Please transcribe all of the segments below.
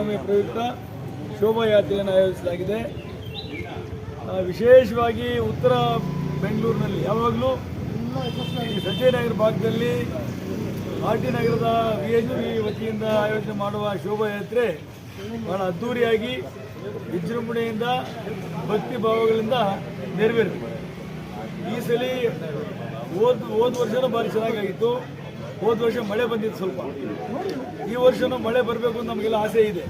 ಶ್ರೀರಾಮನವಮಿ ಪ್ರಯುಕ್ತ ಶೋಭಾಯಾತ್ರೆಯನ್ನು ಆಯೋಜಿಸಲಾಗಿದೆ. ವಿಶೇಷವಾಗಿ ಉತ್ತರ ಬೆಂಗಳೂರಿನಲ್ಲಿ, ಯಾವಾಗಲೂ ಈ ಸಂಜಯನಗರ ಭಾಗದಲ್ಲಿ ಆರ್ ಟಿ ನಗರದ ವಿ ಎಚ್ ಪಿ ವತಿಯಿಂದ ಆಯೋಜನೆ ಮಾಡುವ ಶೋಭಾಯಾತ್ರೆ ಬಹಳ ಅದ್ಧೂರಿಯಾಗಿ ವಿಜೃಂಭಣೆಯಿಂದ, ಭಕ್ತಿ ಭಾವಗಳಿಂದ ನೆರವೇರಿತು. ಈ ಸಲ ಹೋದ ಹೋದ ವರ್ಷನೂ ಭಾರಿ ಚೆನ್ನಾಗಾಗಿತ್ತು. ಹೋದ ವರ್ಷ ಮಳೆ ಬಂದಿತ್ತು ಸ್ವಲ್ಪ. ಈ ವರ್ಷನೂ ಮಳೆ ಬರಬೇಕು ಅಂತ ನಮಗೆಲ್ಲ ಆಸೆ ಇದೆ.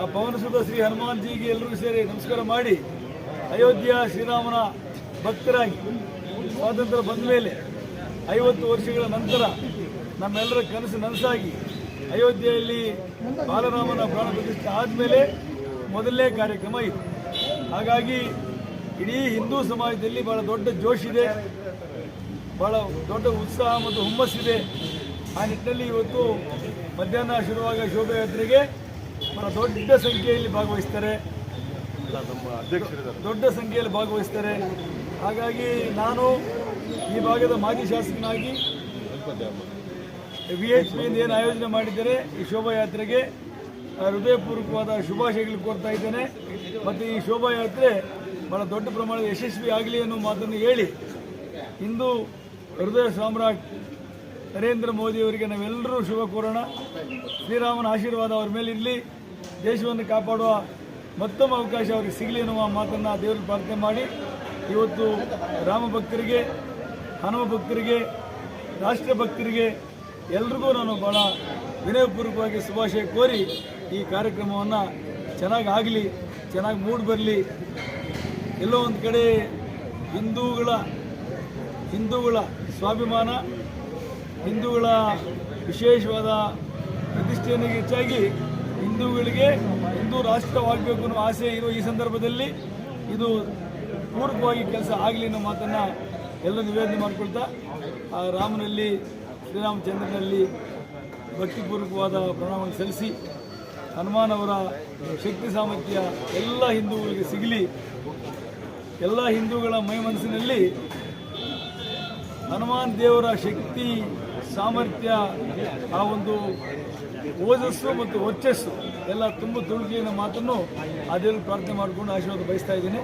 ಆ ಪವನಸುತ ಶ್ರೀ ಹನುಮಾನ್ಜಿಗೆ ಎಲ್ಲರೂ ಸೇರಿ ನಮಸ್ಕಾರ ಮಾಡಿ ಅಯೋಧ್ಯ ಶ್ರೀರಾಮನ ಭಕ್ತರಾಗಿ ಸ್ವಾತಂತ್ರ್ಯ ಬಂದ ಮೇಲೆ ಐವತ್ತು ವರ್ಷಗಳ ನಂತರ ನಮ್ಮೆಲ್ಲರ ಕನಸು ನನಸಾಗಿ ಅಯೋಧ್ಯೆಯಲ್ಲಿ ಬಾಲರಾಮನ ಪ್ರಾಣ ಪ್ರತಿಷ್ಠೆ ಆದಮೇಲೆ ಮೊದಲನೇ ಕಾರ್ಯಕ್ರಮ ಇದು. ಹಾಗಾಗಿ ಇಡೀ ಹಿಂದೂ ಸಮಾಜದಲ್ಲಿ ಬಹಳ ದೊಡ್ಡ ಜೋಶ್ ಇದೆ. ಬಹಳ ದೊಡ್ಡ ಉತ್ಸಾಹ ಮತ್ತು ಹುಮ್ಮಸ್ಸಿದೆ ಆ ನಿಟ್ಟಿನಲ್ಲಿ ಇವತ್ತು ಮಧ್ಯಾಹ್ನ ಶುರುವಾಗ ಶೋಭಾಯಾತ್ರೆಗೆ ಬಹಳ ದೊಡ್ಡ ಸಂಖ್ಯೆಯಲ್ಲಿ ಭಾಗವಹಿಸ್ತಾರೆ. ದೊಡ್ಡ ಸಂಖ್ಯೆಯಲ್ಲಿ ಭಾಗವಹಿಸ್ತಾರೆ. ಹಾಗಾಗಿ ನಾನು ಈ ಭಾಗದ ಮಾಜಿ ಶಾಸಕನಾಗಿ ವಿ ಎಚ್ ಪಿಯಿಂದ ಏನು ಆಯೋಜನೆ ಮಾಡಿದ್ದಾರೆ, ಈ ಶೋಭಾಯಾತ್ರೆಗೆ ಹೃದಯಪೂರ್ವಕವಾದ ಶುಭಾಶಯಗಳು ಕೋರ್ತಾ ಇದ್ದೇನೆ. ಮತ್ತು ಈ ಶೋಭಾಯಾತ್ರೆ ಬಹಳ ದೊಡ್ಡ ಪ್ರಮಾಣದ ಯಶಸ್ವಿ ಆಗಲಿ ಅನ್ನೋ ಮಾತನ್ನು ಹೇಳಿ, ಇಂದು ಹೃದಯ ಸಾಮ್ರಾಟ್ ನರೇಂದ್ರ ಮೋದಿಯವರಿಗೆ ನಾವೆಲ್ಲರೂ ಶುಭ ಕೋರೋಣ. ಶ್ರೀರಾಮನ ಆಶೀರ್ವಾದ ಅವ್ರ ಮೇಲೆ ಇರಲಿ. ದೇಶವನ್ನು ಕಾಪಾಡುವ ಮತ್ತೊಮ್ಮೆ ಅವಕಾಶ ಅವರಿಗೆ ಸಿಗಲಿ ಎನ್ನುವ ಮಾತನ್ನು ದೇವರು ಪ್ರಾರ್ಥನೆ ಮಾಡಿ. ಇವತ್ತು ರಾಮ ಭಕ್ತರಿಗೆ, ಹನುಮ ಭಕ್ತರಿಗೆ, ರಾಷ್ಟ್ರ ಭಕ್ತರಿಗೆ ಎಲ್ರಿಗೂ ನಾನು ಭಾಳ ವಿನಯಪೂರ್ವಕವಾಗಿ ಶುಭಾಶಯ ಕೋರಿ ಈ ಕಾರ್ಯಕ್ರಮವನ್ನು ಚೆನ್ನಾಗಿ ಆಗಲಿ, ಚೆನ್ನಾಗಿ ಮೂಡ್ ಬರಲಿ. ಎಲ್ಲೋ ಒಂದು ಕಡೆ ಹಿಂದೂಗಳ ಹಿಂದೂಗಳ ಸ್ವಾಭಿಮಾನ, ಹಿಂದೂಗಳ ವಿಶೇಷವಾದ ಪ್ರತಿಷ್ಠೆಯನ್ನು ಹೆಚ್ಚಾಗಿ ಹಿಂದೂಗಳಿಗೆ ಹಿಂದೂ ರಾಷ್ಟ್ರವಾಗಬೇಕು ಅನ್ನೋ ಆಸೆ ಇರುವ ಈ ಸಂದರ್ಭದಲ್ಲಿ ಇದು ಪೂರ್ವಕವಾಗಿ ಕೆಲಸ ಆಗಲಿ ಅನ್ನೋ ಮಾತನ್ನು ಎಲ್ಲ ನಿವೇದನೆ ಮಾಡಿಕೊಳ್ತಾ, ಆ ರಾಮನಲ್ಲಿ, ಶ್ರೀರಾಮಚಂದ್ರನಲ್ಲಿ ಭಕ್ತಿಪೂರ್ವಕವಾದ ಪ್ರಣಾಮವನ್ನು ಸಲ್ಲಿಸಿ, ಹನುಮಾನ್ ಅವರ ಶಕ್ತಿ ಸಾಮರ್ಥ್ಯ ಎಲ್ಲ ಹಿಂದೂಗಳಿಗೆ ಸಿಗಲಿ, ಎಲ್ಲ ಹಿಂದೂಗಳ ಮೈ ಮನಸ್ಸಿನಲ್ಲಿ ಹನುಮಾನ್ ದೇವರ ಶಕ್ತಿ, ಸಾಮರ್ಥ್ಯ, ಆ ಒಂದು ಓಜಸ್ಸು ಮತ್ತು ವರ್ಚಸ್ಸು ಎಲ್ಲ ತುಂಬ ತುಳುಕಿನ ಮಾತನ್ನು ಅದರಲ್ಲಿ ಪ್ರಾರ್ಥನೆ ಮಾಡಿಕೊಂಡು ಆಶೀರ್ವಾದ ಬಯಸ್ತಾ ಇದ್ದೀನಿ.